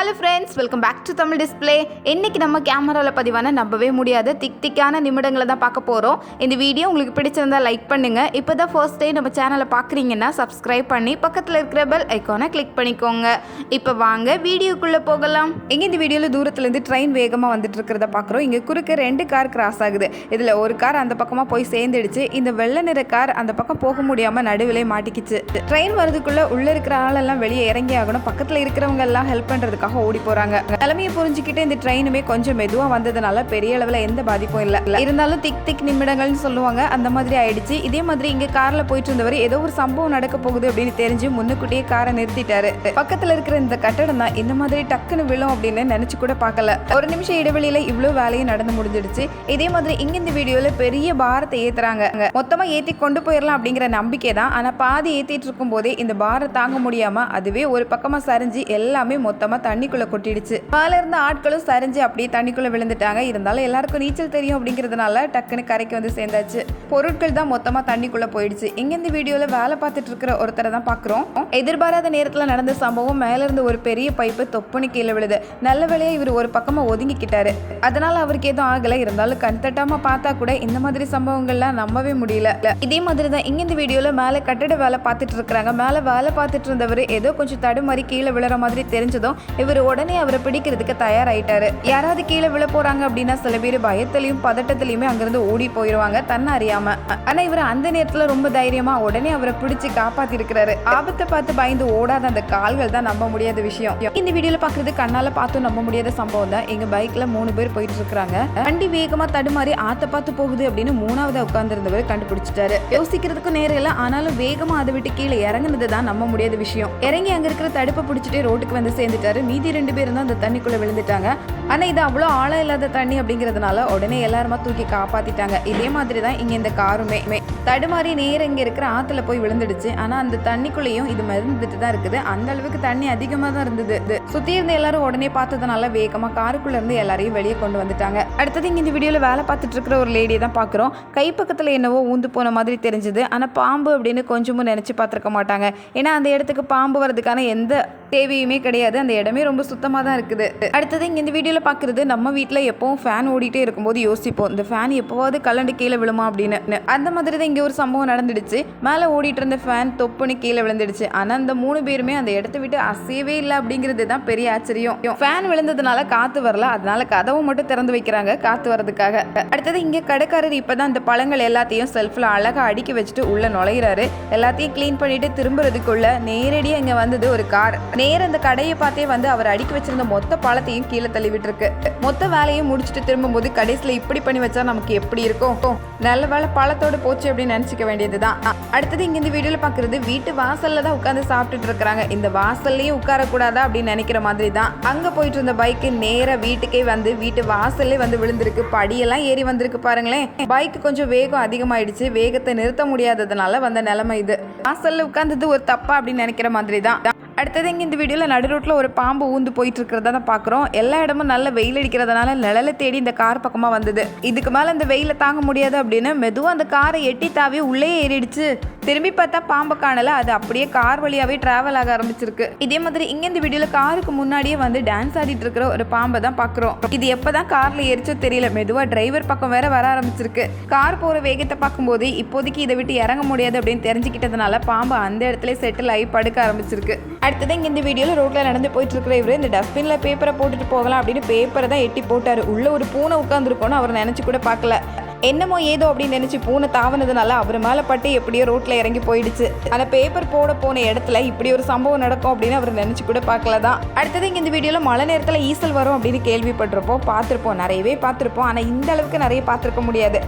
Hello friends welcome back to Tamil display இன்னைக்கு நம்ம கேமராவில் பதிவான நம்பவே முடியாத. திக் திக்கான நிமிடங்களை தான் பார்க்க போகிறோம் இந்த வீடியோ உங்களுக்கு பிடிச்சிருந்தா லைக் பண்ணுங்கள் இப்போ தான் ஃபர்ஸ்ட் டே நம்ம சேனலை பார்க்குறீங்கன்னா சப்ஸ்கிரைப் பண்ணி பக்கத்தில் இருக்கிற பெல் ஐக்கானை கிளிக் பண்ணிக்கோங்க. இப்போ வாங்க வீடியோக்குள்ளே போகலாம். இங்கே இந்த வீடியோவில் தூரத்துலேருந்து ட்ரெயின் வேகமாக வந்துட்டு இருக்கிறத பார்க்குறோம். இங்கே குறுக்க ரெண்டு கார் கிராஸ் ஆகுது. இதில் ஒரு கார் அந்த பக்கமாக போய் சேர்ந்துடுச்சு. இந்த வெள்ளை நிற கார் அந்த பக்கம் போக முடியாமல் நடுவிலே மாட்டிக்கிச்சு. ட்ரெயின் வரதுக்குள்ளே உள்ளே இருக்கிற ஆளெல்லாம் வெளியே இறங்கி ஆகணும். பக்கத்தில் இருக்கிறவங்க எல்லாம் ஹெல்ப் பண்ணுறதுக்காக ஓடி போகிறாங்க நிலைமையை புரிஞ்சுக்கிட்டு இந்த ட்ரெயினுமே கொஞ்சம் மெதுவாக வந்ததுனால பெரிய அளவில் எந்த பாதிப்பும் இல்லை. இருந்தாலும் திக் திக் நிமிடங்கள்னு சொல்லுவாங்க. அந்த மாதிரி ஆயிடுச்சு. இதே மாதிரி இங்கே காரில் போயிட்டு இருந்தவர் ஏதோ ஒரு சம்பவம் நடக்க போகுது அப்படின்னு தெரிஞ்சு முன்னுக்கூட்டியே காரை நிறுத்திட்டாரு. பக்கத்தில் இருக்கிற இந்த கட்டடம் தான் இந்த மாதிரி டக்குன்னு விழும் அப்படின்னு நினைச்சு கூட பார்க்கல. ஒரு நிமிஷம் இடைவெளியில இவ்வளோ வேலையும் நடந்து முடிஞ்சிடுச்சு. இதே மாதிரி இங்க இந்த வீடியோல பெரிய பாரத்தை ஏத்துறாங்க. மொத்தமா ஏத்தி கொண்டு போயிடலாம் அப்படிங்கிற நம்பிக்கை தான். ஆனா பாதி ஏத்திட்டு இருக்கும் போதே இந்த பாரம் தாங்க முடியாம அதுவே ஒரு பக்கமா சரிஞ்சு எல்லாமே மொத்தமா தண்ணிக்குள்ளே கொட்டிடுச்சு. மேலே இருந்த ஆட்களும் சரிஞ்சு அப்படியே தண்ணிக்குள்ள விழுந்துட்டாங்க. இருந்தாலும் எல்லாருக்கும் நீச்சல் தெரியும் அப்படிங்கிறதுனால டக்குன்னு கரைக்கு வந்து சேர்ந்தாச்சு. பொருட்கள் தான் மொத்தமா தண்ணிக்குள்ள போயிடுச்சு. இங்கேருந்து வீடியோவில் வீடியோல வேலை பார்த்துட்டு இருக்கிற ஒருத்தரை தான் பாக்குறோம். எதிர்பாராத நேரத்துல நடந்த சம்பவம் மேல இருந்து ஒரு பெரிய பைப்பு தொப்புனு கீழே விழுது. நல்ல வேலையாக இவர் ஒரு பக்கமா ஒதுங்கிக்கிட்டாரு. அதனால அவருக்கு எதுவும் ஆகல. இருந்தாலும் கண் தட்டாம பார்த்தா கூட இந்த மாதிரி சம்பவங்கள்லாம் நம்பவே முடியல. இதே மாதிரி தான் இங்கேருந்து வீடியோவில் மேலே மேல கட்டட வேலை பார்த்துட்டு இருக்கிறாங்க. மேல வேலை பார்த்துட்டு இருந்தவர் ஏதோ கொஞ்சம் தடுமாறி கீழே விழுற மாதிரி தெரிஞ்சதும் இவர் இவர் உடனே அவரை பிடிக்கிறதுக்கு தயாராயிட்டாரு. யாராவது கீழே விழ போறாங்க அப்படின்னா சில பேர் பயத்திலையும் பதட்டத்திலையுமே அங்கிருந்து ஓடி போயிடுவாங்க தன்னை அறியாம ஆனா இவர் அந்த நேரத்துல ரொம்ப தைரியமா உடனே அவரை பிடிச்சு காப்பாத்தி இருக்கிறாரு ஆபத்தை பார்த்து பயந்து ஓடாத அந்த கால்கள் தான் நம்ப முடியாத விஷயம். இந்த வீடியோல பாக்குறது கண்ணால பார்த்தும் நம்ப முடியாத சம்பவம் தான். எங்க பைக்ல மூணு பேர் போயிட்டு இருக்காங்க வண்டி வேகமா தடுமாறி ஆத்த பார்த்து போகுது அப்படின்னு மூணாவது உட்கார்ந்திருந்தவர் கண்டுபிடிச்சிட்டாரு. யோசிக்கிறதுக்கும் நேரம் இல்லை ஆனாலும் வேகமா அதை விட்டு கீழே இறங்குனது தான் நம்ப முடியாத விஷயம். இறங்கி அங்க இருக்கிற தடுப்பை பிடிச்சிட்டு ரோட்டுக்கு வந்து சேர்ந்துட்டாரு. மீதி ரெண்டு பேரும் தான் அந்த தண்ணிக்குள்ளே விழுந்துட்டாங்க. ஆனால் இது அவ்வளோ ஆழம் இல்லாத தண்ணி அப்படிங்கிறதுனால உடனே எல்லாருமா தூக்கி காப்பாத்திட்டாங்க. இதே மாதிரி தான் இங்கே இந்த காருமே. தடுமாறி நேரம் இங்கே இருக்கிற ஆற்றுல போய் விழுந்துடுச்சு. ஆனால் அந்த தண்ணிக்குள்ளேயும் இது மருந்துட்டு தான் இருக்குது. அந்த அளவுக்கு தண்ணி அதிகமாக தான் இருந்தது. சுற்றி இருந்த எல்லாரும் உடனே பார்த்ததுனால வேகமாக காருக்குள்ளே இருந்து எல்லாரையும் வெளியே கொண்டு வந்துட்டாங்க. அடுத்தது இங்கே இந்த வீடியோவில் வேலை பார்த்துட்டு இருக்கிற ஒரு லேடியை தான் பார்க்குறோம். கை என்னவோ ஊந்து போன மாதிரி தெரிஞ்சது. ஆனால் பாம்பு அப்படின்னு கொஞ்சமும் நினச்சி பார்த்துருக்க மாட்டாங்க. ஏன்னா அந்த இடத்துக்கு பாம்பு வரதுக்கான எந்த தேவையுமே கிடையாது. அந்த இடமே ரொம்ப சுத்தமாக தான் இருக்குது. அடுத்தது இங்கே இந்த வீடியோவில் பார்க்குறது நம்ம வீட்டில் எப்போவும் ஃபேன் ஓடிட்டே இருக்கும்போது யோசிப்போம். இந்த ஃபேன் எப்போவாவது கலண்டு கீழே விழுமா அப்படின்னு. அந்த மாதிரி தான் இங்கே ஒரு சம்பவம் நடந்துடுச்சு. மேலே ஓடிட்டு இருந்த ஃபேன் தொப்புன்னு கீழே விழுந்துடுச்சு. ஆனால் அந்த மூணு பேருமே அந்த இடத்த விட்டு அசையவே இல்லை அப்படிங்கிறது தான் பெரிய ஆச்சரியம். ஃபேன் விழுந்ததுனால காற்று வரல. அதனால கதவை மட்டும் திறந்து வைக்கிறாங்க காற்று வரதுக்காக அடுத்தது இங்கே கடைக்காரர் இப்போ தான் அந்த பழங்கள் எல்லாத்தையும் செல்ஃபில் அழகாக அடுக்கி வச்சுட்டு உள்ளே நுழையிறாரு. எல்லாத்தையும் க்ளீன் பண்ணிட்டு திரும்புறதுக்குள்ள நேரடியாக இங்கே வந்தது ஒரு கார் நேர இந்த கடையை பார்த்தே வந்து அவர் அடுக்கி வச்சிருந்த மொத்த பழத்தையும் கீழே தள்ளி விட்டுருக்கு மொத்த வேலையும் முடிச்சுட்டு திரும்பும்போது கடைசியில் இப்படி பண்ணி வச்சா நமக்கு எப்படி இருக்கும்? நல்ல வேலை பழத்தோட போச்சு அப்படின்னு நினச்சிக்க வேண்டியதுதான். அடுத்தது இங்க இந்த வீடியோல பார்க்குறது வீட்டு வாசல்ல தான் உட்காந்து சாப்பிட்டுட்டு இருக்கிறாங்க. இந்த வாசல்லையும் உட்காரக்கூடாதா அப்படின்னு நினைக்கிற மாதிரி தான் அங்க போயிட்டு இருந்த பைக்கு நேராக வீட்டுக்கே வந்து வீட்டு வாசல்லே வந்து விழுந்திருக்கு. படியெல்லாம் ஏறி வந்திருக்கு பாருங்களேன். பைக் கொஞ்சம் வேகம் அதிகமாயிடுச்சு. வேகத்தை நிறுத்த முடியாததுனால வந்த நிலைமை இது. வாசல்ல உட்கார்ந்தது ஒரு தப்பா அப்படின்னு நினைக்கிற மாதிரி தான் அடுத்தது இங்கே இந்த வீடியோவில் நடு ரோட்டில் ஒரு பாம்பு ஊந்து போயிட்டு இருக்கிறதா தான் பார்க்குறோம் எல்லா இடமும் நல்ல வெயில் அடிக்கிறதுனால நிழலை தேடி இந்த கார் பக்கமாக வந்தது. இதுக்கு மேலே இந்த வெயிலை தாங்க முடியாது அப்படின்னு மெதுவாக அந்த காரை எட்டி தாவி உள்ளே ஏறிடுச்சு. திரும்பி பார்த்தா பாம்பை காணல. அது அப்படியே கார் வழியாகவே ட்ராவல் ஆக ஆரம்பிச்சிருக்கு. இதே மாதிரி இங்கே இந்த வீடியோவில் காருக்கு முன்னாடியே வந்து டான்ஸ் ஆடிட்டு இருக்கிற ஒரு பாம்பை தான் பார்க்குறோம் இது எப்போ தான் காரில் எரிச்சோ தெரியல. மெதுவாக டிரைவர் பக்கம் வேற வர ஆரம்பிச்சிருக்கு. கார் போகிற வேகத்தை பார்க்கும்போது இப்போதைக்கு இதை விட்டு இறங்க முடியாது அப்படின்னு தெரிஞ்சுக்கிட்டதுனால பாம்பு அந்த இடத்துல செட்டில் ஆகி படுக்க ஆரம்பிச்சிருக்கு. அடுத்தது இங்கே இந்த வீடியோவில் ரோட்டில் நடந்து போயிட்டு இருக்கிற இவர் இந்த டஸ்ட்பினில் பேப்பரை போட்டுட்டு போகலாம் அப்படின்னு பேப்பரை தான் எட்டி போட்டார். உள்ள ஒரு பூனை உட்காந்துருக்கோன்னு அவர் நினச்சி கூட பார்க்கல. என்னமோ ஏதோ அப்படின்னு நினச்சி பூனை தாவனதுனால அவர் மேலே பட்டு எப்படியோ ரோட்டில் இறங்கி போயிடுச்சு. அந்த பேப்பர் போட போன இடத்துல இப்படி ஒரு சம்பவம் நடக்கும் அப்படின்னு அவர் நினச்சி கூட பார்க்கல தான் அடுத்தது இங்கே இந்த வீடியோவில் மழை நேரத்தில் ஈசல் வரும் அப்படின்னு கேள்விப்பட்டிருப்போம் பார்த்துருப்போம் நிறையவே பார்த்துருப்போம். ஆனால் இந்த அளவுக்கு நிறைய பார்த்துருக்க முடியாது.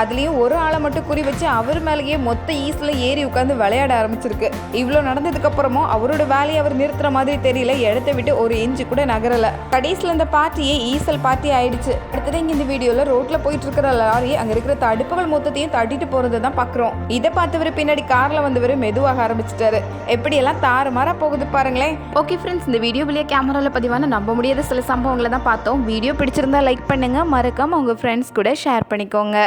அதுலேயும் ஒரு ஆளை மட்டும் குறி வச்சு அவர் மேலேயே மொத்த ஈஸில் ஏறி உட்காந்து விளையாட ஆரம்பிச்சிருக்கு. இவ்வளோ நடந்ததுக்கப்புறமும் அவரோட வேலையை அவர் நிறுத்துற மாதிரி தெரியல இடத்த விட்டு ஒரு இன்ச்சு கூட நகரல. கடைசியில் இந்த பார்ட்டியே ஈசல் பார்ட்டி ஆயிடுச்சு. அடுத்தது இங்கே இந்த வீடியோவில் ரோட்டில் போயிட்டு இருக்கிற லாரி அங்கே இருக்கிற தடுப்புகள் மொத்தத்தையும் தட்டிட்டு போகிறத தான் பார்க்குறோம் இதை பார்த்தவர் பின்னாடி காரில் வந்தவர் மெதுவாக ஆரம்பிச்சிட்டாரு. எப்படியெல்லாம் தாறுமாறாக போகுது பாருங்களேன். ஓகே ஃப்ரெண்ட்ஸ் இந்த வீடியோ வெளியே கேமராவில் பதிவான நம்ப முடியாத சில சம்பவங்களை தான் பார்த்தோம். வீடியோ பிடிச்சிருந்தா லைக் பண்ணுங்கள் மறக்காமல் உங்கள் ஃப்ரெண்ட்ஸ் கூட ஷேர் பண்ணிக்கோங்க.